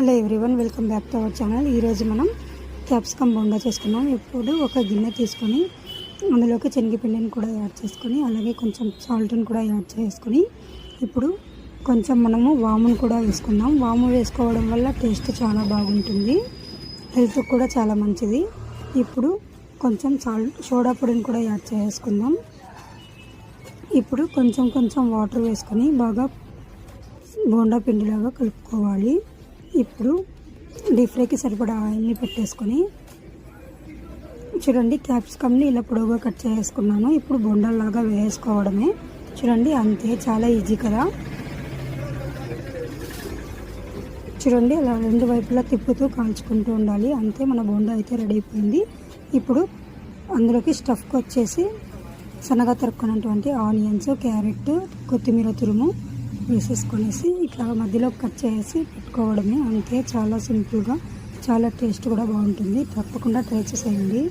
Hello everyone welcome back to our channel. ఈరోజు మనం capsicum Bonda చేసుకున్నాం ఇప్పుడు ఒక గిన్నె తీసుకొని అందులోకి శనగపిండిని కూడా యాడ్ చేసుకొని అలాగే కొంచెం సాల్ట్ని కూడా యాడ్ చేసుకొని ఇప్పుడు కొంచెం మనము వామును కూడా వేసుకుందాం. వాము వేసుకోవడం వల్ల టేస్ట్ చాలా బాగుంటుంది. హెల్త్ కూడా చాలా మంచిది. ఇప్పుడు కొంచెం సాల్ట్ సోడా పొడిని కూడా యాడ్ చేసుకుందాం. ఇప్పుడు కొంచెం కొంచెం వాటర్ వేసుకొని బాగా బోండా పిండిలాగా కలుపుకోవాలి. ఇప్పుడు డీప్ ఫ్రైకి సరిపడా ఆయిల్ని పెట్టేసుకొని చూడండి క్యాప్సికమ్ని ఇలా పొడవుగా కట్ చేసుకున్నాను. ఇప్పుడు బొండల్లాగా వేసుకోవడమే. చూడండి అంతే చాలా ఈజీ కదా. చూడండి అలా రెండు వైపులా తిప్పుతూ కాల్చుకుంటూ ఉండాలి. అంతే మన బొండ అయితే రెడీ అయిపోయింది. ఇప్పుడు అందులోకి స్టఫ్కి వచ్చేసి సన్నగా తరుక్కున్నటువంటి ఆనియన్స్ క్యారెట్ కొత్తిమీర తురుము వేసేసుకొనేసి ఇట్లా మధ్యలో కట్ చేసి పెట్టుకోవడమే. అంతే చాలా సింపుల్గా చాలా టేస్ట్ కూడా బాగుంటుంది. తప్పకుండా ట్రై చేసేయండి.